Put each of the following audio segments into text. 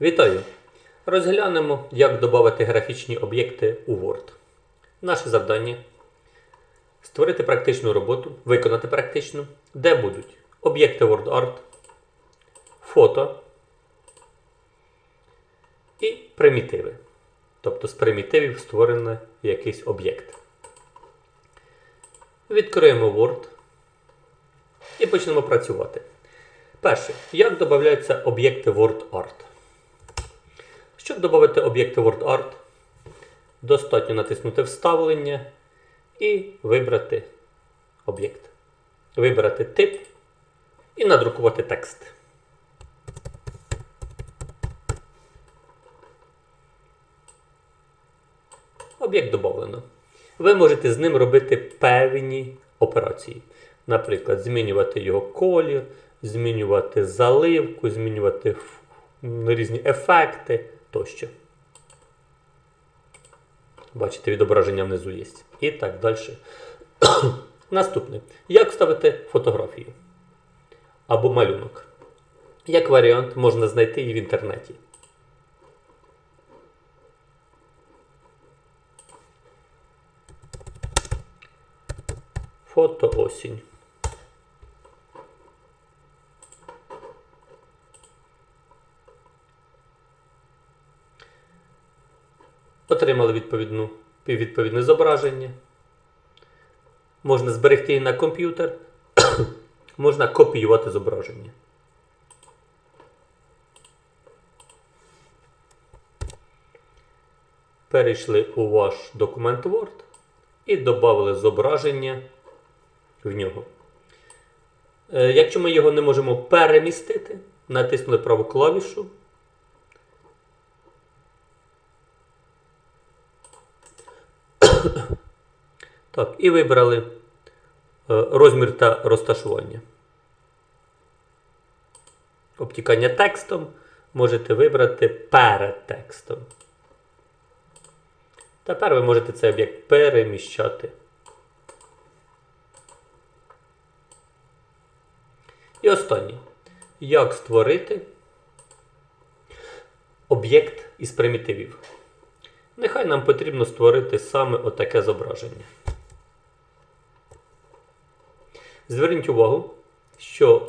Вітаю! Розглянемо, як додати графічні об'єкти у Word. Наше завдання створити практичну роботу, виконати практичну, де будуть об'єкти WordArt, фото і примітиви. Тобто з примітивів створений якийсь об'єкт. Відкриємо Word і почнемо працювати. Перше, як додаються об'єкти WordArt? Щоб додати об'єкти WordArt, достатньо натиснути Вставлення і вибрати об'єкт. Вибрати тип і надрукувати текст. Об'єкт додано. Ви можете з ним робити певні операції. Наприклад, змінювати його колір, змінювати заливку, змінювати різні ефекти тощо. Бачите, відображення внизу є. І так далі. Наступне. Як вставити фотографію або малюнок? Як варіант, можна знайти її в інтернеті. Фото Отримали відповідну, відповідне зображення. Можна зберегти її на комп'ютер, можна копіювати зображення. Перейшли у ваш документ Word і додали зображення в нього. Е, Якщо ми його не можемо перемістити, натиснули праву клавішу. Так, і вибрали е, розмір та розташування. Обтікання текстом можете вибрати перед текстом. Тепер ви можете цей об'єкт переміщати. І останнє. Як створити об'єкт із примітивів? Нехай нам потрібно створити саме отаке зображення. Зверніть увагу, що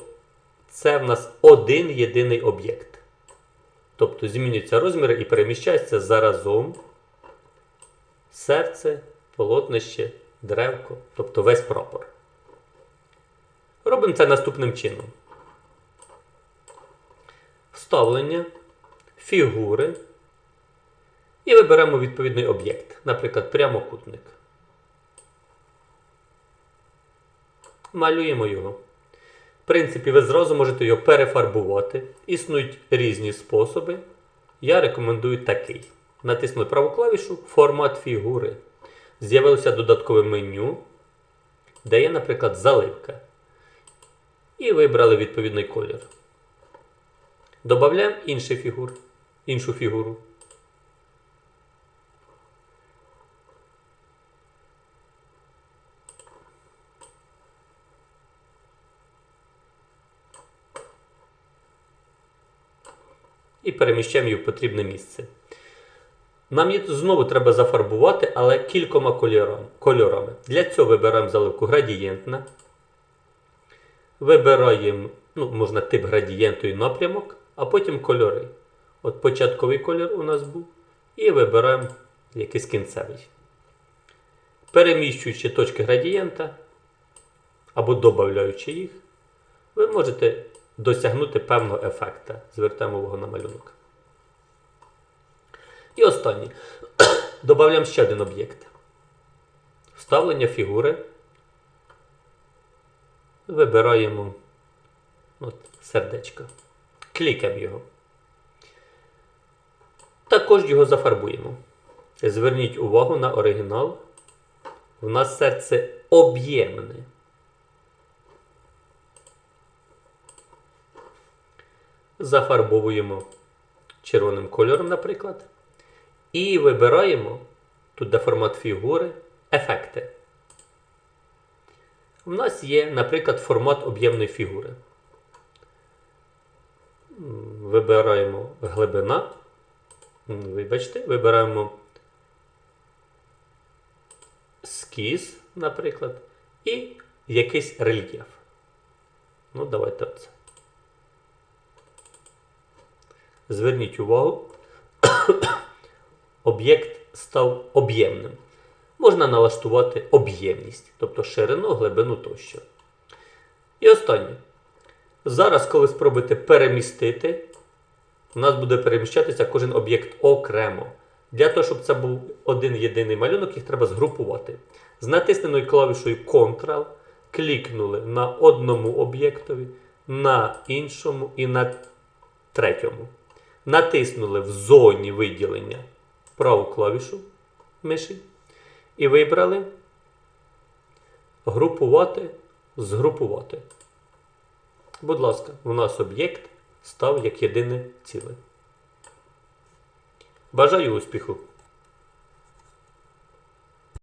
це в нас один єдиний об'єкт. Тобто змінюються розміри і переміщається заразом серце, полотнище, древко, тобто весь прапор. Робимо це наступним чином. Вставлення, фігури. І виберемо відповідний об'єкт, наприклад, прямокутник. Малюємо його. В принципі, ви зразу можете його перефарбувати. Існують різні способи. Я рекомендую такий. Натиснули праву клавішу Формат фігури. З'явилося додаткове меню, де є, наприклад, заливка. І вибрали відповідний колір. Добавляємо інший фігур, іншу фігуру. І переміщаємо її в потрібне місце. Нам її знову треба зафарбувати, але кількома кольорами. Для цього вибираємо заливку градієнтна. Вибираємо, ну, можна тип градієнту і напрямок, а потім кольори. От початковий кольор у нас був. І вибираємо якийсь кінцевий. Переміщуючи точки градієнта або додаючи їх, ви можете досягнути певного ефекту. Звертаємо увагу на малюнок. І останнє. Додаємо ще один об'єкт. Вставлення фігури. Вибираємо от, сердечко. Клікаємо його. Також його зафарбуємо. Зверніть увагу на оригінал. У нас серце об'ємне. Зафарбовуємо червоним кольором, наприклад. І вибираємо тут де формат фігури, ефекти. У нас є, наприклад, формат об'ємної фігури. вибираємо глибина. Вибачте, вибираємо скіз, наприклад, і якийсь рельєф. Ну, давайте оце. Зверніть увагу, об'єкт став об'ємним. Можна налаштувати об'ємність, тобто ширину, глибину тощо. І останнє. Зараз, коли спробуєте перемістити, у нас буде переміщатися кожен об'єкт окремо. Для того, щоб це був один єдиний малюнок, їх треба згрупувати. З натисненою клавішою Ctrl клікнули на одному об'єктові, на іншому і на третьому. Натиснули в зоні виділення праву клавішу миші і вибрали групувати, згрупувати. Будь ласка, у нас об'єкт став як єдине ціле. Бажаю успіху!